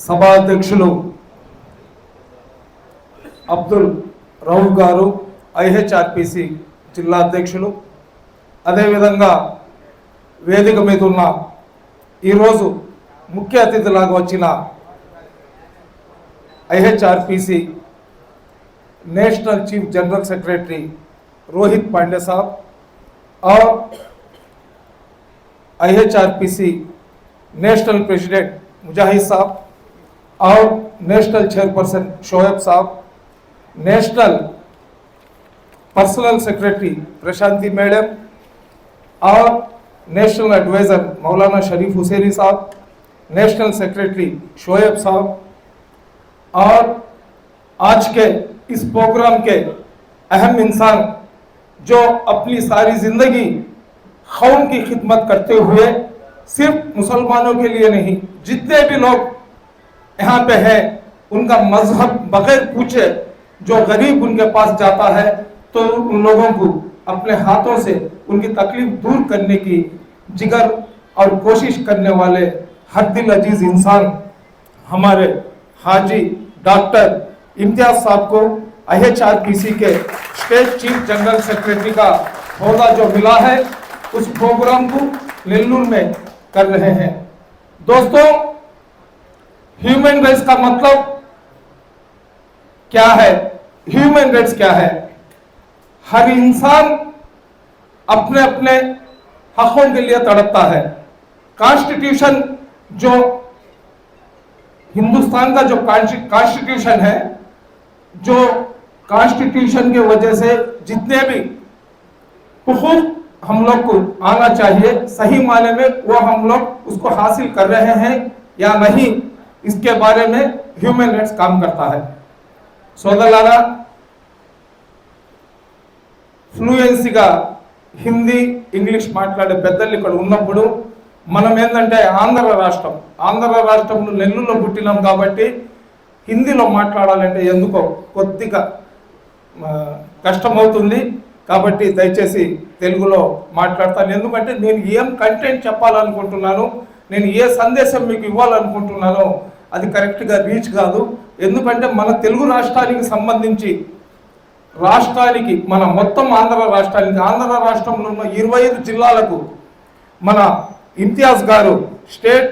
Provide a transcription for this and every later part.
సభాధ్యక్షులు అబ్దుల్ రౌఫ్ గారు ఐహెచ్ఆర్పిసి జిల్లా అధ్యక్షులు. అదేవిధంగా వేదిక మీద ఉన్న ఈరోజు ముఖ్య అతిథిలాగా వచ్చిన IHRPC national chief general secretary Rohit Pandey సాబ్ और నేషనల్ ప్రెసిడెంట్ ముజాహిద్ సాబ్ और नेशनल चेयरपर्सन शोएब साहब, national personal secretary Prashanti madam और नेशनल एडवाइजर मौलाना शरीफ हुसैनी साहब, नेशनल सेक्रेटरी शोएब साहब और आज के इस प्रोग्राम के अहम इंसान जो अपनी सारी ज़िंदगी कौम की खिदमत करते हुए सिर्फ़ मुसलमानों के लिए नहीं, जितने भी लोग यहाँ पे है, उनका मज़हब बगैर पूछे जो गरीब उनके पास जाता है तो उन लोगों को अपने हाथों से उनकी तकलीफ़ दूर करने की जिगर और कोशिश करने वाले हर दिल अज़ीज़ इंसान हमारे हाजी डॉक्टर इम्तियाज़ साहब को, आईएचआरपीसी के स्टेट चीफ जनरल सेक्रेटरी का होदा जो मिला है, उस प्रोग्राम को नेल्लूर में कर रहे हैं। दोस्तों ह्यूमन राइट्स का मतलब क्या है? ह्यूमन राइट्स क्या है? हर इंसान अपने अपने हकों के लिए तड़पता है। कॉन्स्टिट्यूशन जो हिंदुस्तान का जो कॉन्स्टिट्यूशन है, जो कॉन्स्टिट्यूशन की वजह से जितने भी हुकूक हम लोग को आना चाहिए, सही माने में वो हम लोग उसको हासिल कर रहे हैं या नहीं। इसके बारे में ह्यूमन राइट्स काम करता है సోదరులారా ఫ్లూయెన్సీగా హిందీ ఇంగ్లీష్ మాట్లాడే పెద్దలు ఇక్కడ ఉన్నప్పుడు మనం ఏంటంటే ఆంధ్ర రాష్ట్రం ఆంధ్ర రాష్ట్రంలో నెల్లూరులో పుట్టినాం కాబట్టి హిందీలో మాట్లాడాలంటే ఎందుకో కొద్దిగా ఆ, కష్టమవుతుంది కాబట్టి దయచేసి తెలుగులో మాట్లాడతాను ఎందుకంటే నేను ఏం కంటెంట్ చెప్పాలనుకుంటున్నాను నేను ఏ సందేశం మీకు ఇవ్వాలనుకుంటున్నానో అది కరెక్ట్గా రీచ్ కాదు. ఎందుకంటే మన తెలుగు రాష్ట్రానికి సంబంధించి రాష్ట్రానికి మన మొత్తం ఆంధ్ర రాష్ట్రానికి ఆంధ్ర రాష్ట్రంలో ఉన్న ఇరవై ఐదు జిల్లాలకు మన ఇంతియాజ్ గారు state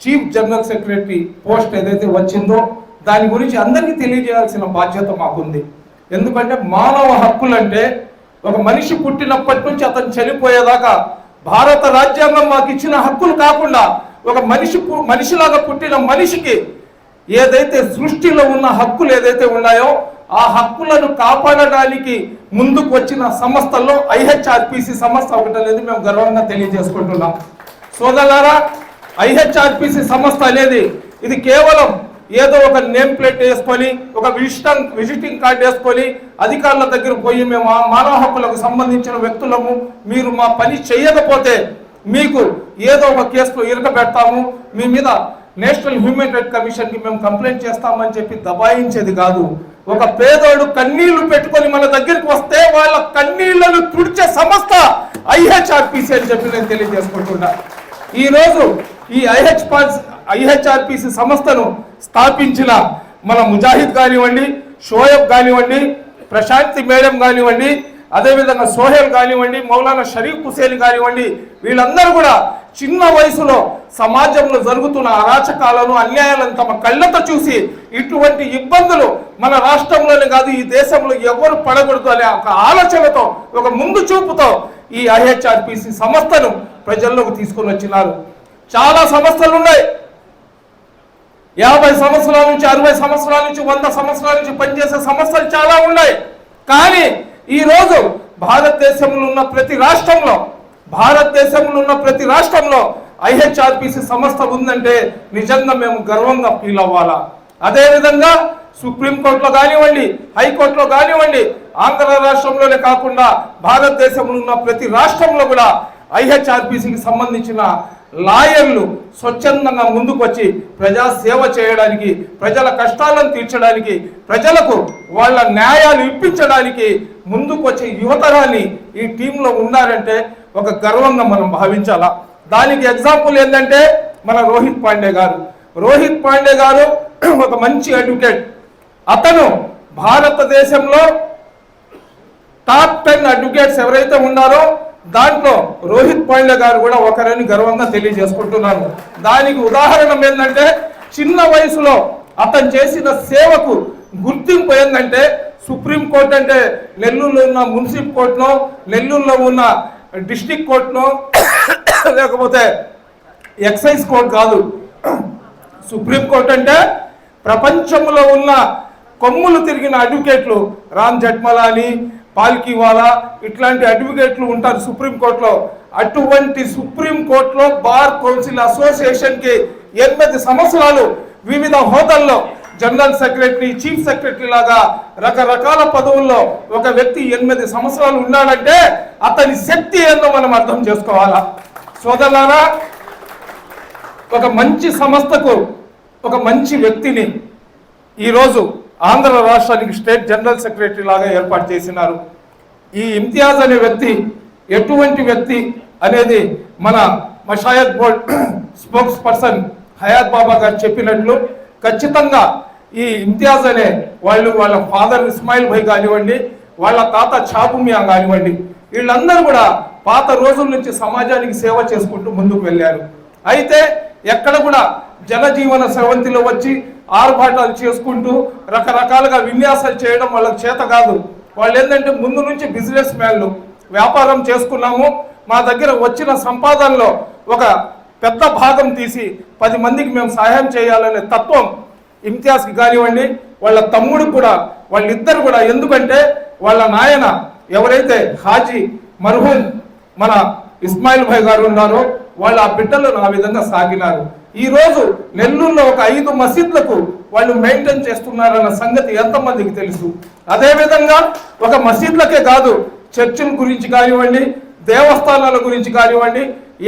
chief general secretary post ఏదైతే వచ్చిందో దాని గురించి అందరికీ తెలియజేయాల్సిన బాధ్యత మాకుంది. ఎందుకంటే మానవ హక్కులంటే ఒక మనిషి పుట్టినప్పటి నుంచి అతను చనిపోయేదాకా భారత రాజ్యాంగం మాకు ఇచ్చిన హక్కులు కాకుండా ఒక మనిషి మనిషిలాగా పుట్టిన మనిషికి ఏదైతే సృష్టిలో ఉన్న హక్కులు ఏదైతే ఉన్నాయో ఆ హక్కులను కాపాడడానికి ముందుకు వచ్చిన సంస్థల్లో ఐహెచ్ఆర్పిసి సంస్థ ఒకటి అనేది మేము గర్వంగా తెలియజేసుకుంటున్నాం. సోదరులారా ఐహెచ్ఆర్పిసి సంస్థ అనేది ఇది కేవలం ఏదో ఒక నేమ్ ప్లేట్ వేసుకొని ఒక విజిటింగ్ విజిటింగ్ కార్డు వేసుకొని అధికారుల దగ్గర పోయి మేము ఆ మానవ హక్కులకు సంబంధించిన వ్యక్తులము మీరు మా పని చేయకపోతే మీకు ఏదో ఒక కేసులో ఇరకబెడతాము మీ మీద నేషనల్ హ్యూమన్ రైట్ కమిషన్కి మేము కంప్లైంట్ చేస్తామని చెప్పి దబాయించేది కాదు. ఒక పేదోడు కన్నీళ్ళు పెట్టుకొని మన దగ్గరికి వస్తే వాళ్ళ కన్నీళ్ళను తుడిచే సంస్థ ఐహెచ్ఆర్పిసి అని చెప్పి నేను తెలియజేసుకుంటున్నా. ఈరోజు ఈ ఐహెచ్ ఐహెచ్ఆర్పిసి సంస్థను స్థాపించిన మన ముజాహిద్ కానివ్వండి షోయబ్ కానివ్వండి ప్రశాంతి మేడం కానివ్వండి అదేవిధంగా సోహెల్ కానివ్వండి మౌలానా షరీఫ్ హుసేన్ కానివ్వండి వీళ్ళందరూ కూడా చిన్న వయసులో సమాజంలో జరుగుతున్న అరాచకాలను అన్యాయాలను తమ కళ్ళతో చూసి ఇటువంటి ఇబ్బందులు మన రాష్ట్రంలోనే కాదు ఈ దేశంలో ఎవరు పడకూడదు అనే ఒక ఆలోచనతో ఒక ముందు చూపుతో ఈ ఐహెచ్ఆర్పిసి సంస్థను ప్రజల్లోకి తీసుకొని వచ్చినారు. చాలా సమస్యలు ఉన్నాయి. యాభై సంవత్సరాల నుంచి అరవై సంవత్సరాల నుంచి వంద సంవత్సరాల నుంచి పనిచేసే సమస్యలు చాలా ఉన్నాయి. కానీ ఈ రోజు భారతదేశంలో ఉన్న ప్రతి రాష్ట్రంలో భారతదేశంలో ఉన్న ప్రతి రాష్ట్రంలో ఐహెచ్ఆర్పిసి సంస్థ ఉందంటే నిజంగా మేము గర్వంగా ఫీల్ అవ్వాలా? అదేవిధంగా సుప్రీంకోర్టులో కానివ్వండి హైకోర్టులో కానివ్వండి ఆంధ్ర రాష్ట్రంలోనే కాకుండా భారతదేశంలో ఉన్న ప్రతి రాష్ట్రంలో కూడా ఐహెచ్ఆర్పిసికి సంబంధించిన లాయర్లు స్వచ్ఛందంగా ముందుకు వచ్చి ప్రజా సేవ చేయడానికి ప్రజల కష్టాలను తీర్చడానికి ప్రజలకు వాళ్ళ న్యాయాలు ఇప్పించడానికి ముందుకు వచ్చే యువతరాన్ని ఈ టీంలో ఉన్నారంటే ఒక గర్వంగా మనం భావించాలా? దానికి ఎగ్జాంపుల్ ఏంటంటే మన రోహిత్ పాండే గారు. రోహిత్ పాండే గారు ఒక మంచి అడ్వకేట్. అతను భారతదేశంలో టాప్ టెన్ అడ్వకేట్స్ ఎవరైతే ఉన్నారో దాంట్లో రోహిత్ పాండే గారు కూడా ఒకరని గర్వంగా తెలియజేసుకుంటున్నాను దానికి ఉదాహరణ ఏంటంటే చిన్న వయసులో అతను చేసిన సేవకు గుర్తింపు ఏంటంటే సుప్రీం కోర్ట్ అంటే నెల్లూరులో ఉన్న మున్సిపల్ కోర్టునో నెల్లూరులో ఉన్న డిస్టిక్ కోర్టునో లేకపోతే ఎక్సైజ్ కోర్ట్ కాదు. సుప్రీం కోర్ట్ అంటే ప్రపంచంలో ఉన్న కొమ్ములు తిరిగిన అడ్వకేట్లు రామ్ జట్మలాని పాల్కీవాలా ఇట్లాంటి అడ్వకేట్లు ఉంటారు సుప్రీంకోర్టులో అటువంటి సుప్రీం కోర్టులో బార్ కౌన్సిల్ అసోసియేషన్కి ఎనిమిది సంవత్సరాలు వివిధ హోదాల్లో జనరల్ సెక్రటరీ చీఫ్ సెక్రటరీ లాగా రకరకాల పదవుల్లో ఒక వ్యక్తి ఎనిమిది సంవత్సరాలు ఉన్నాడంటే అతని శక్తి ఏందో మనం అర్థం చేసుకోవాలా? సోదరులారా ఒక మంచి సంస్థకు ఒక మంచి వ్యక్తిని ఈరోజు ఆంధ్ర రాష్ట్రానికి స్టేట్ జనరల్ సెక్రటరీ లాగా ఏర్పాటు చేసినారు. ఈ ఇమ్తియాజ్ అనే వ్యక్తి ఎటువంటి వ్యక్తి అనేది మన మషాయత్ board spokes person Hayat Baba గారు చెప్పినట్లు ఖచ్చితంగా ఈ ఇమ్తియాజ్ అనే వాళ్ళు వాళ్ళ ఫాదర్ ఇస్మాయిల్ భాయ్ కానివ్వండి వాళ్ళ తాత చాబుమియా కానివ్వండి వీళ్ళందరూ కూడా పాత రోజుల నుంచి సమాజానికి సేవ చేసుకుంటూ ముందుకు వెళ్ళారు. అయితే ఎక్కడ కూడా జనజీవన స్రవంతిలో వచ్చి ఆర్భాటాలు చేసుకుంటూ రకరకాలుగా విన్యాసాలు చేయడం వాళ్ళకి చేత కాదు. వాళ్ళు ఏంటంటే ముందు నుంచి బిజినెస్ మ్యాన్లు. వ్యాపారం చేసుకున్నాము. మా దగ్గర వచ్చిన సంపాదనలో ఒక పెద్ద భాగం తీసి పది మందికి మేము సహాయం చేయాలనే తత్వం ఇమ్తియాజ్కి కానివ్వండి వాళ్ళ తమ్ముడు కూడా వాళ్ళిద్దరు కూడా. ఎందుకంటే వాళ్ళ నాయన ఎవరైతే హాజీ మర్హూమ్ మన ఇస్మాయిల్ భాయ్ గారు ఉన్నారో వాళ్ళ ఆ బిడ్డలను ఆ విధంగా సాగినారు. ఈరోజు నెల్లూరులో ఒక ఐదు మసీద్లకు వాళ్ళు మెయింటైన్ చేస్తున్నారన్న సంగతి ఎంతమందికి తెలుసు? అదేవిధంగా ఒక మసీద్లకే కాదు చర్చిల గురించి కానివ్వండి దేవస్థానాల గురించి కానివ్వండి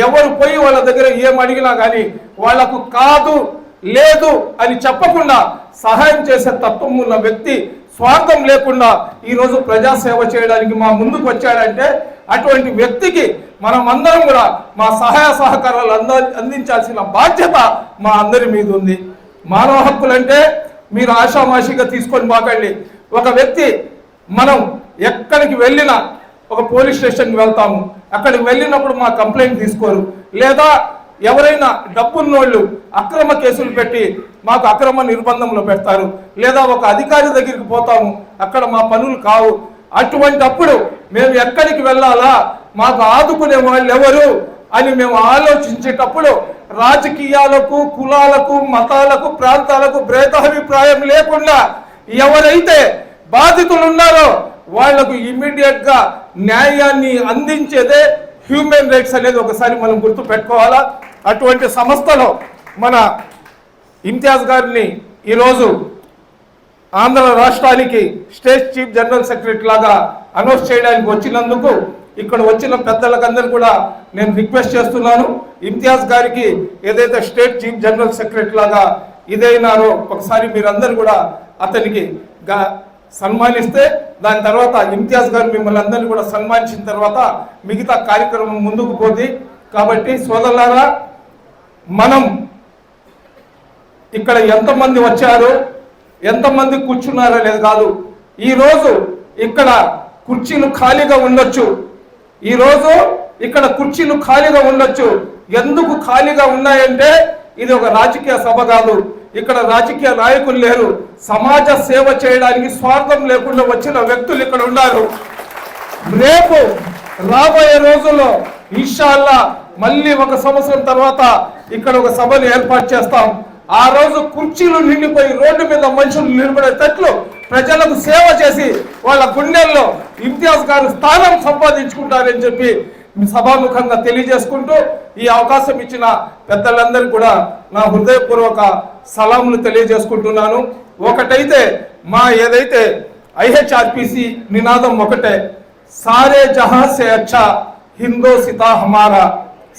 ఎవరు పోయి వాళ్ళ దగ్గర ఏం అడిగినా కానీ వాళ్ళకు కాదు లేదు అని చెప్పకుండా సహాయం చేసే తత్వం ఉన్న వ్యక్తి స్వార్థం లేకుండా ఈరోజు ప్రజాసేవ చేయడానికి మా ముందుకు వచ్చాడంటే అటువంటి వ్యక్తికి మనం అందరం కూడా మా సహాయ సహకారాలు అంద అందించాల్సిన బాధ్యత మా అందరి మీద ఉంది. మానవ హక్కులంటే మీరు ఆషామాషిగా తీసుకొని బాకండి. ఒక వ్యక్తి మనం ఎక్కడికి వెళ్ళినా ఒక పోలీస్ స్టేషన్కి వెళ్తాము. అక్కడికి వెళ్ళినప్పుడు మా కంప్లైంట్ తీసుకోరు. లేదా ఎవరైనా డబ్బున్నోళ్ళు అక్రమ కేసులు పెట్టి మాకు అక్రమ నిర్బంధంలో పెడతారు. లేదా ఒక అధికారి దగ్గరికి పోతాము. అక్కడ మా పనులు కావు. అటువంటి అప్పుడు మేము ఎక్కడికి వెళ్ళాలా? మాకు ఆదుకునే వాళ్ళు ఎవరు అని మేము ఆలోచించేటప్పుడు రాజకీయాలకు కులాలకు మతాలకు ప్రాంతాలకు భేదాభిప్రాయం లేకుండా ఎవరైతే బాధితులు ఉన్నారో వాళ్ళకు ఇమ్మీడియట్గా న్యాయాన్ని అందించేదే హ్యూమన్ రైట్స్ అనేది ఒకసారి మనం గుర్తు పెట్టుకోవాలా? అటువంటి సంస్థలో మన ఇంతియాజ్ గారిని ఈరోజు ఆంధ్ర రాష్ట్రానికి స్టేట్ చీఫ్ జనరల్ సెక్రటరీ లాగా అనౌన్స్ చేయడానికి వచ్చినందుకు ఇక్కడ వచ్చిన పెద్దలకందరూ కూడా నేను రిక్వెస్ట్ చేస్తున్నాను. ఇంతియాజ్ గారికి ఏదైతే స్టేట్ చీఫ్ జనరల్ సెక్రటరీ లాగా ఇదైనారో ఒకసారి మీరందరూ కూడా అతనికి గా- సన్మానిస్తే దాని తర్వాత ఇంతియాజ్ గారు మిమ్మల్ని అందరినీ కూడా సన్మానించిన తర్వాత మిగతా కార్యక్రమం ముందుకు పోతుంది కాబట్టి సోదరులారా మనం ఇక్కడ ఎంతమంది వచ్చారు ఎంతమంది కూర్చున్నారో లేదు కాదు. ఈరోజు ఇక్కడ కుర్చీలు ఖాళీగా ఉండొచ్చు. ఈరోజు ఇక్కడ కుర్చీలు ఖాళీగా ఉండొచ్చు. ఎందుకు ఖాళీగా ఉన్నాయంటే ఇది ఒక రాజకీయ సభ కాదు. ఇక్కడ రాజకీయ నాయకులు లేరు. సమాజ సేవ చేయడానికి స్వార్థం లేకుండా వచ్చిన వ్యక్తులు ఇక్కడ ఉన్నారు. రేపు రాబోయే రోజుల్లో ఇన్షాల్లా మళ్ళీ ఒక సంవత్సరం తర్వాత ఇక్కడ ఒక సభను ఏర్పాటు చేస్తాం. ఆ రోజు కుర్చీలు నిండిపోయి రోడ్డు మీద మనుషులు నిలబడేటట్లు ప్రజలకు సేవ చేసి వాళ్ళ గుండెల్లో ఇంతియాజ్ గారు స్థానం సంపాదించుకుంటారని చెప్పి సభాముఖంగా తెలియజేసుకుంటూ ఈ అవకాశం ఇచ్చిన పెద్దలందరికీ కూడా నా హృదయపూర్వక సలాములు తెలియజేసుకుంటున్నాను. ఒకటైతే మా ఏదైతే ఐహెచ్ఆర్పిసి నినాదం ఒకటే సారే జహా సే అచ్చా హిందో సితా హమారా.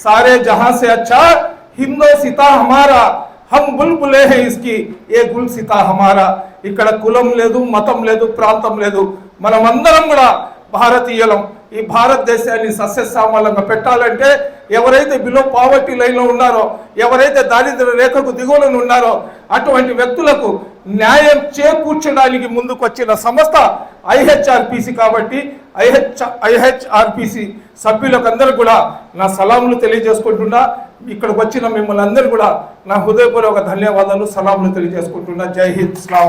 సారే జహా సే అచ్చా హిందో సితా హమారా. హమ్ బుల్బులే హే ఇస్కి ఏ గుల్ సితా హమారా. ఇక్కడ కులం లేదు మతం లేదు ప్రాంతం లేదు. మనమందరం కూడా భారతీయులం. ఈ భారతదేశాన్ని సస్యశ్యామలంగా పెట్టాలంటే ఎవరైతే బిలో పావర్టీ లైన్లో ఉన్నారో ఎవరైతే దారిద్ర్య రేఖకు దిగువలను ఉన్నారో అటువంటి వ్యక్తులకు న్యాయం చేకూర్చడానికి ముందుకు వచ్చిన సంస్థ ఐహెచ్ఆర్పిసి కాబట్టి ఐహెచ్ ఐహెచ్ఆర్పిసి సభ్యులకు అందరూ కూడా నా సలాములు తెలియజేసుకుంటున్నా. ఇక్కడికి వచ్చిన మిమ్మల్ని అందరూ కూడా నా హృదయపూర్వక ధన్యవాదాలు సలాములు తెలియజేసుకుంటున్నా. జై హింద్ స్లాం